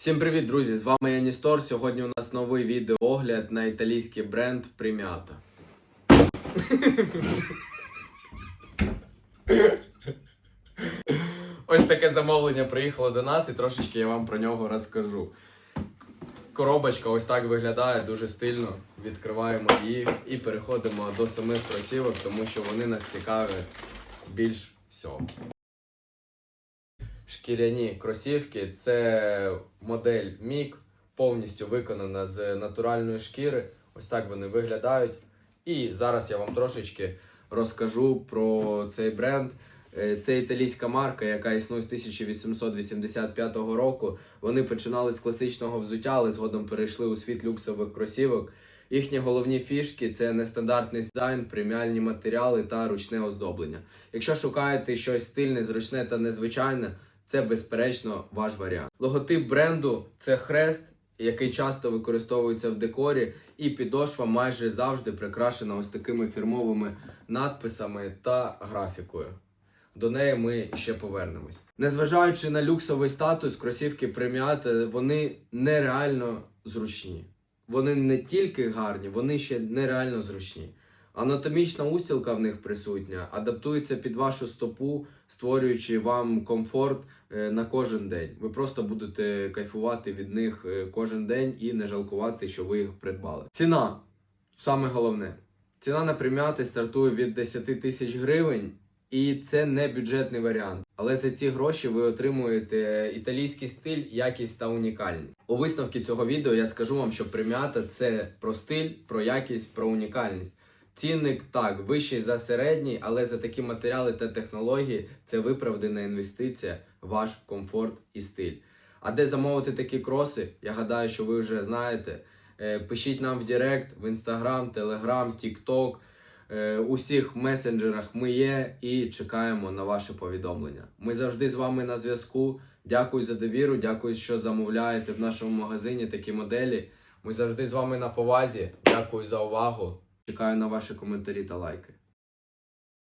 Всім привіт, друзі! З вами я Ністор. Сьогодні у нас новий відеоогляд на італійський бренд Примята. Ось таке замовлення приїхало до нас і трошечки я вам про нього розкажу. Коробочка ось так виглядає дуже стильно. Відкриваємо її і переходимо до самих кросівок, тому що вони нас цікавлять більш всього. Шкіряні кросівки це модель Мік, повністю виконана з натуральної шкіри. Ось так вони виглядають. І зараз я вам трошечки розкажу про цей бренд. Е, Це італійська марка, яка існує з 1885 року. Вони починали з класичного взуття, але згодом перейшли у світ люксових кросівок. Їхні головні фішки це нестандартний дизайн, преміальні матеріали та ручне оздоблення. Якщо шукаєте щось стильне, зручне та незвичайне, це безперечно ваш варіант. Логотип бренду це хрест, який часто використовується в декорі, і підошва майже завжди прикрашена ось такими фірмовими надписами та графікою. До неї ми ще повернемось. Незважаючи на люксовий статус, кросівки преміати, вони нереально зручні. Вони не тільки гарні, вони ще нереально зручні. Анатомічна устілка в них присутня, адаптується під вашу стопу, створюючи вам комфорт е, на кожен день. Ви просто будете кайфувати від них е, кожен день і не жалкувати, що ви їх придбали. Ціна саме головне. Ціна на прим'яти стартує від 10 тисяч гривень, і це не бюджетний варіант. Але за ці гроші ви отримуєте італійський стиль, якість та унікальність. У висновки цього відео я скажу вам, що прим'ята це про стиль, про якість, про унікальність. Цінник так вищий за середній, але за такі матеріали та технології це виправдана інвестиція, ваш комфорт і стиль. А де замовити такі кроси? Я гадаю, що ви вже знаєте. Е, Пишіть нам в Директ, в Інстаграм, Телеграм, Тікток. Е, У всіх месенджерах ми є і чекаємо на ваші повідомлення. Ми завжди з вами на зв'язку. Дякую за довіру, дякую, що замовляєте в нашому магазині такі моделі. Ми завжди з вами на повазі. Дякую за увагу. Чекаю на ваші коментарі та лайки.